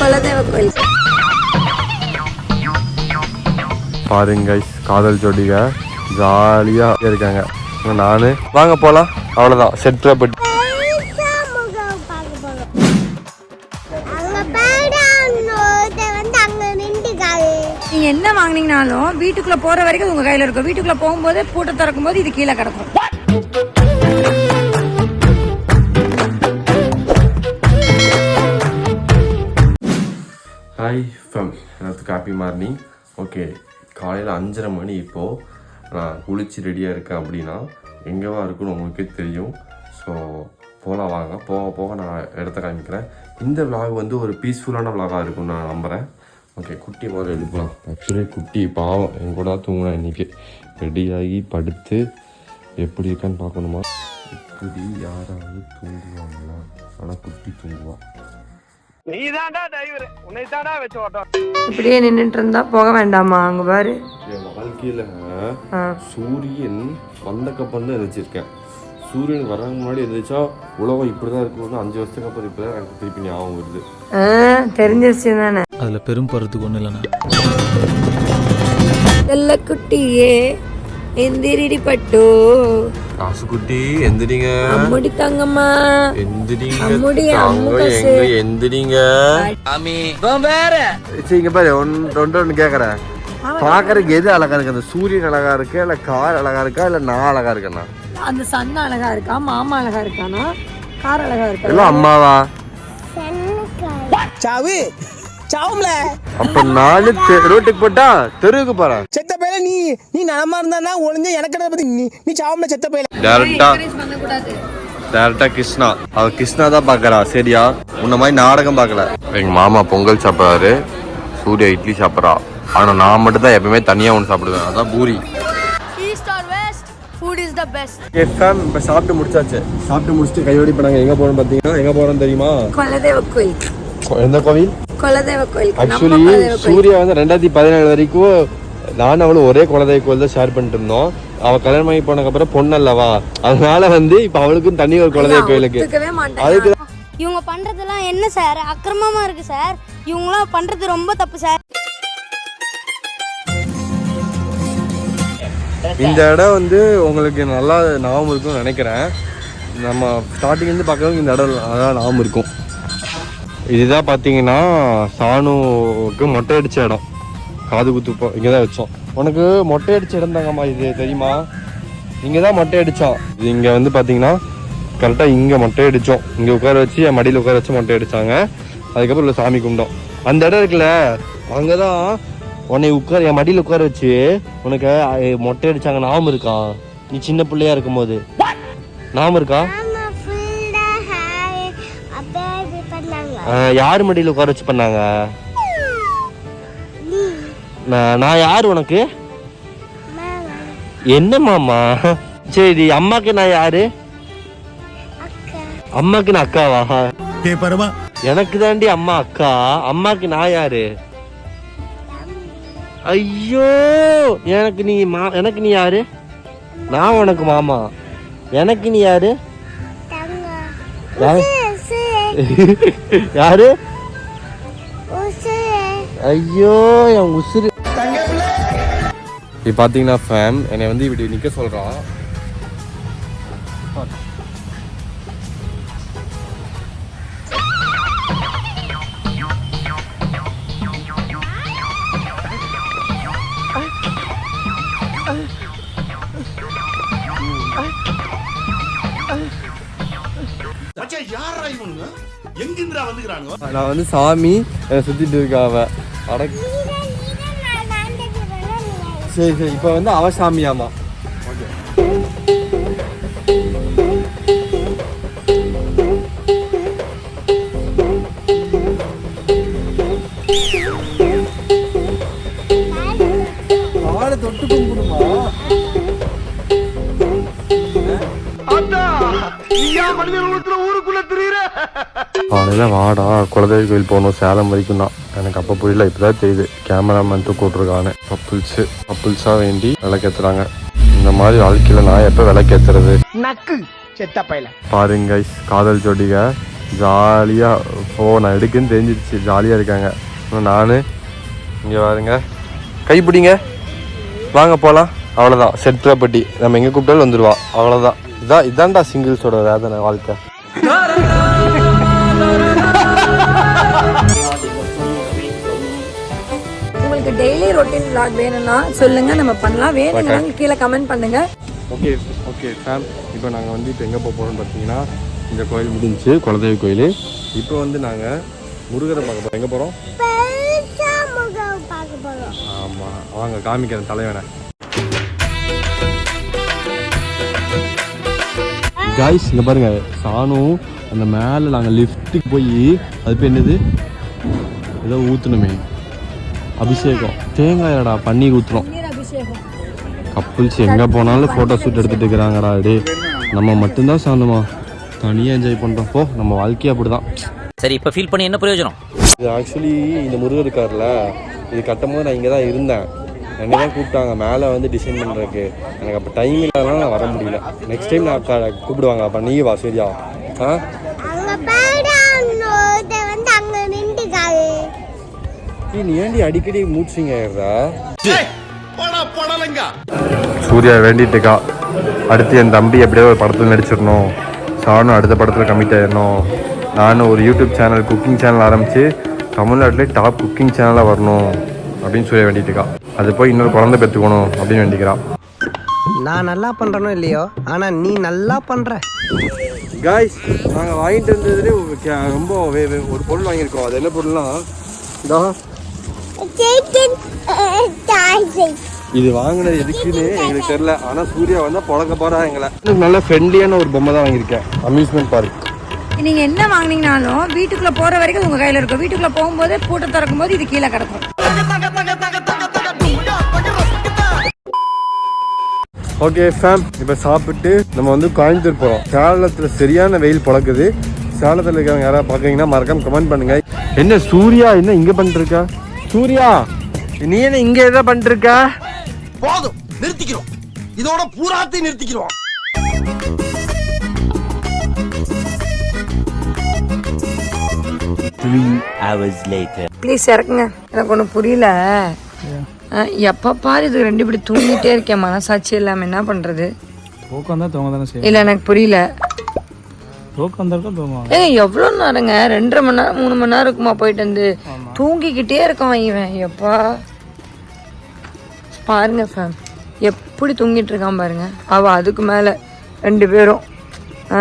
குலதெய்வ கோயில் பாருங்க காதல் ஜோடிக ஜாலியா இருக்காங்க. நானு. வாங்க போலாம். அவ்வளவுதான். செட் பட்டு நீங்க என்ன வாங்குனீங்கனாலும் வீட்டுக்குள்ள போற வரைக்கும் உங்க கையில இருக்கும். வீட்டுக்குள்ள போகும்போது பூட்டை திறக்கும் போது இது கீழே கிடக்கும். ஹாய் ஃபம் எல்லாத்துக்கும் ஹாப்பி மார்னிங் ஓகே காலையில் அஞ்சரை மணி இப்போது நான் குளிச்சு ரெடியாக இருக்கேன் அப்படின்னா எங்கேவா இருக்குன்னு உங்களுக்கே தெரியும். ஸோ போகலாம் வாங்க. போக போக நான் இடத்த காமிக்கிறேன். இந்த vlog வந்து ஒரு பீஸ்ஃபுல்லான vlog-ஆ இருக்கும்னு நான் நம்புகிறேன் ஓகே குட்டி முதல்ல எழுப்பலாம் ஆக்சுவலி குட்டி பாவம். என் கூட தூங்கினேன் இன்னைக்கு. ரெடியாகி படுத்து எப்படி இருக்கான்னு பார்க்கணுமா? இப்படி யாராவது தூங்குவாங்களா? ஆனால் குட்டி நீதான்டா டிரைவர் உன்னை தான்டா வச்சு ஓட்டம் இப்படியே நின்றுட்டு இருந்தா போக வேண்டாமா அங்க பாரு. என் வாழ்க்கையில சூரியன் வந்தக்கப்புறம் தான் எந்திரிச்சிருக்கேன். சூரியன் வர்றதுக்கு முன்னாடி எந்திரிச்சா உலகம் இப்படிதான் இருக்கும்னு அஞ்சு வருஷத்துக்கு அப்புறம் இப்பதான் எனக்கு திருப்பி ஞாபகம் வருது. தெரிஞ்சிருச்சு தானே. அதில் பெரும் போகிறதுக்கு ஒன்றும் இல்லைண்ணா. செல்ல குட்டியே எந்திரிடி பட்டு. காசுக்குட்டி எந்திரிங்க. அம்முடி தங்கம்மா. எந்திரிங்க. அம்முடி, தாங்க, அம்முகசு. எங்க எந்திரிங்க? சரி இங்க பாரு ஒன்று ஒன்று ஒன்று கேட்குறேன் பார்க்கறதுக்கு எது அழகா இருக்கு? அந்த சூரியன் அழகா இருக்கு இல்ல கார் அழகா இருக்கா இல்ல நான் அழகா இருக்கேனா? அந்த சன் அழகா இருக்கா மாமா அழகா இருக்கானா? கார் அழகா இருக்கா? எல்லாம் அம்மாவா? சாவு. சாவும்ல. அப்ப நாலு ரோட்டுக்கு போட்டா தெருவுக்கு போறேன் செத்த பையல நீ நீ நலமா இருந்தா ஒளிஞ்ச எனக்கு பத்தி நீ நீ சாவும்ல செத்த பையல. டேரக்டா டேரக்டா கிருஷ்ணா. அவ கிருஷ்ணா தான் பாக்குறா சரியா? முன்ன மாதிரி நாடகம் பார்க்கல எங்க மாமா பொங்கல் சாப்பிடுறாரு சூர்யா இட்லி சாப்பிட்றா. ஆனா நான் மட்டும் தான் எப்பவுமே தனியா ஒன்று சாப்பிடுவேன். அதான் பூரி. எஃப்எம் இப்போ சாப்பிட்டு முடிச்சாச்சு. சாப்பிட்டு முடிச்சுட்டு கையோடி இப்போ நாங்கள் எங்கே போகிறோம் பார்த்தீங்கன்னா எங்கே போகிறோம் தெரியுமா? குலதெய்வ கோயில். எந்த கோவில்? குலதெய்வ கோயில். நம்ம ஆக்சுவலி சூர்யா வந்து ரெண்டாயிரத்தி பதினேழு வரைக்கும் நானும் அவளும் ஒரே குலதெய்வ கோயில் தான் ஷேர் பண்ணிட்டு இருந்தோம். அவ கல்யாணம் பண்ணி போனதுக்கு அப்புறம் பொண்ணு அல்லவா? அதனால வந்து இப்போ அவளுக்கும் தனி ஒரு குலதெய்வ கோயிலுக்கு. அதுக்கு இவங்க பண்றதெல்லாம் என்ன சார்? அக்கிரமமா இருக்கு சார். இவங்களாம் பண்றது ரொம்ப தப்பு சார். இந்த இடம் வந்து உங்களுக்கு நல்லா ஞாபகம் இருக்கும்னு நினைக்கிறேன். நம்ம ஸ்டார்டிங் இருந்து பார்க்கறதுக்கு இந்த இடம் நல்லா ஞாபகம் இருக்கும். இதுதான் பார்த்தீங்கன்னா சாணுவுக்கு மொட்டை அடிச்ச இடம். காது குத்து இப்போ இங்கே தான் வச்சோம். உனக்கு மொட்டை அடிச்ச இடம் தாங்கம்மா இது தெரியுமா? இங்கே தான் மொட்டை அடித்தோம் இது இங்கே வந்து பார்த்தீங்கன்னா கரெக்டாக இங்கே மொட்டை அடித்தோம் இங்கே உட்கார வச்சு என் மடியில் உட்கார வச்சு மொட்டை அடித்தாங்க அதுக்கப்புறம் உள்ள சாமி கும்பிட்டோம். அந்த இடம் இருக்குல்ல அங்கே தான் உன்னை உட்கார என் மடியில் உட்கார வச்சு உனக்கு மொட்டை அடிச்சாங்க. ஞாபகம் இருக்கா? நீ சின்ன பிள்ளையா இருக்கும்போது. ஞாபகம் இருக்கா? யார் மடியில் உட்கார வச்சு பண்ணாங்க? நான் நான் யார் உனக்கு? என்ன மாமா? சரி அம்மாக்கு நான் யாரு? அம்மாக்கு நான் அக்காவா? ஏ பரமா எனக்கு தாண்டி அம்மா அக்கா. அம்மாக்கு நான் யாரு? ஐயோ எனக்கு நீ மா எனக்கு நீ யாரு? நான் உனக்கு மாமா. எனக்கு நீ யாரு? யாரு? ஐயோ என் உசுறு. இப்போ பார்த்தீங்கன்னா ஃபேம் என்னை வந்து இப்படி நிற்க சொல்கிறான் நான் வந்து சாமி சுற்றிட்டு இருக்கா அவ அட சரி சரி இப்போ வந்து அவ சாமியாமா காலையில் வாடா குலதெய்வ கோயில் போகணும் சேலம் வரைக்கும் தான் எனக்கு அப்போ புரியல இப்போதான் தெரியுது. கேமராமேன் தூக்க விட்ருக்காங்க கப்புள்ஸு கப்புள்ஸாக வேண்டி விளக்கேற்றுறாங்க இந்த மாதிரி வாழ்க்கையில் நான் எப்போ விளக்கேற்றுறது பாருங்க காதல் ஜோடிக. ஜாலியாக ஃபோனை எடுக்குன்னு தெரிஞ்சிருச்சு. ஜாலியாக இருக்காங்க. நான் இங்கே பாருங்க. கைப்பிடிங்க வாங்க போகலாம் அவ்வளோதான் செட் ப்ராப்பர்ட்டி நம்ம எங்கே கூப்பிட்டாலும் வந்துடுவா அவ்வளோதான் இதான் இதான்டா சிங்கிள்ஸோட வேதனை வாழ்க்கை. உங்களுக்கு டெய்லி ரொட்டீன் vlog வேணும்னா சொல்லுங்க நம்ம பண்ணலாம். வேணும்னா கீழே கமெண்ட் பண்ணுங்க. ஓகே ஓகே ஃபேம் இப்போ நாங்கள் வந்து இப்போ எங்கே போக போகிறோம்னு பார்த்தீங்கன்னா இந்த கோயில் முடிஞ்சுச்சு குலதெய்வ கோயில். இப்போ வந்து நாங்கள் முருகரை பார்க்க போகிறோம் எங்கே போகிறோம் பார்க்க போகிறோம் ஆமாம் வாங்க காமிக்கிறேன் தலைவனை. காய்ஸ் இங்கே பாருங்க. சாணும் அந்த மேலே நாங்கள் லிஃப்ட்டுக்கு போய் அது பேர் என்னது? ஏதோ ஊற்றணுமே அபிஷேகம். தேங்காய் இல்லடா பன்னீர் ஊற்றுறோம் கப்புள்ஸ் எங்கே போனாலும் ஃபோட்டோ ஷூட் எடுத்துட்டு இருக்கிறாங்கடா டே நம்ம மட்டும்தான் சாந்தமா தனியாக என்ஜாய் பண்ணுறோம் போ நம்ம வாழ்க்கையே அப்படிதான். சரி இப்போ ஃபீல் பண்ணி என்ன பிரயோஜனம்? இது ஆக்சுவலி இந்த முருகர் இருக்கார்ல இது கட்டும் போது நான் இங்கே தான் இருந்தேன். என்னை தான் கூப்பிட்டாங்க. மேலே வந்து டிசைன் பண்ணுறதுக்கு எனக்கு அப்போ டைம் இல்லாதனால நான் வர முடியல. நெக்ஸ்ட் டைம் நான் கூப்பிடுவாங்க. அப்போ நீ வா சரியா? ஆ? நீ ஏன்டி அடிக்கடி மூச்சிங்க சூர்யா வேண்டிட்டுக்கா அடுத்து என் தம்பி எப்படியாவது ஒரு படத்தில் நடிச்சிடணும். சானும் அடுத்த படத்தில் கமிட் ஆயிடணும். நானும் ஒரு யூடியூப் சேனல் குக்கிங் சேனல் ஆரம்பித்து தமிழ்நாட்டிலே டாப் குக்கிங் சேனலாக வரணும். அப்படின்னு சூர்யா வேண்டிட்டுக்கா அது போய் இன்னொரு குழந்தை பெற்றுக்கணும் அப்படின்னு வேண்டிக்கிறான். நான் நல்லா பண்றனோ இல்லையோ? ஆனா நீ நல்லா பண்ற. காய்ஸ் நாங்கள் வாங்கிட்டு இருந்ததுலேயே ரொம்ப வே- வே- ஒரு பொருள் வாங்கியிருக்கோம். அது என்ன பொருள்னா இதா. இது வாங்கினது எதுக்குன்னு எங்களுக்கு தெரியல. ஆனா சூர்யா வந்தா புழக்க போறா எங்களை. நல்ல ஃப்ரெண்ட்லியான ஒரு பொம்மை தான் வாங்கியிருக்கேன். அம்யூஸ்மெண்ட் பார்க் நீங்க என்ன வாங்குனீங்கனாலும் வீட்டுக்குள்ள போற வரைக்கும் அது உங்க கையில இருக்கும். வீட்டுக்குள்ள போகும்போது பூட்டை திறக்கும் போது இது கீழே கிடக்கும். ஓகே ஃபேம் இப்போ சாப்பிட்டு நம்ம வந்து கோயம்புத்தூர் போகிறோம் சேலத்தில் சரியான வெயில் பழக்குது சேலத்தில் இருக்கிறவங்க யாராவது பார்க்குறீங்கன்னா மறக்காம கமெண்ட் பண்ணுங்க. என்ன சூர்யா என்ன இங்கே பண்ணிட்டு இருக்க சூர்யா நீ என்ன இங்கே எதை பண்ணிட்டு போதும் நிறுத்திக்கிறோம். இதோட பூராத்தையும் நிறுத்திக்கிறோம். ப்ளீஸ் இறக்குங்க. எனக்கு ஒன்றும் புரியல. எப்ப பாரு இது ரெண்டு இப்படி தூங்கிட்டே இருக்கேன் மனசாட்சி இல்லாம என்ன பண்றது? தூக்கம் தான் தூங்க தானே செய்யும். இல்ல எனக்கு புரியல. தூக்கம் வந்திருக்கும் தூங்குவாங்க ஏய் எவ்வளோ நேரங்க? ரெண்டரை மணி நேரம் மூணு மணி நேரம் இருக்குமா போயிட்டு வந்து? தூங்கிக்கிட்டே இருக்கான் இவன். எப்பா? பாருங்க ஃபேம் எப்படி தூங்கிட்டு இருக்கான் பாருங்க. அவ அதுக்கு மேலே ரெண்டு பேரும். ஆ,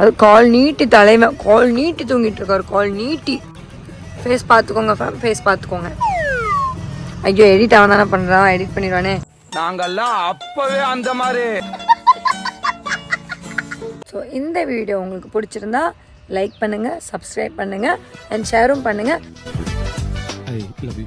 அது கால் நீட்டி தலைவன் கால் நீட்டி தூங்கிட்டு இருக்காரு கால் நீட்டி. ஃபேஸ் பார்த்துக்கோங்க ஃபேம் ஃபேஸ் பார்த்துக்கோங்க. ஐயோ எடிட் அவன் தானே பண்ணுறான் எடிட் பண்ணிடுவானே. நாங்கெல்லாம் அப்பவே அந்த மாதிரி. ஸோ இந்த வீடியோ உங்களுக்கு பிடிச்சிருந்தா லைக் பண்ணுங்கள் சப்ஸ்கிரைப் பண்ணுங்கள் அண்ட் ஷேரும் பண்ணுங்கள் ஐ லவ் யூ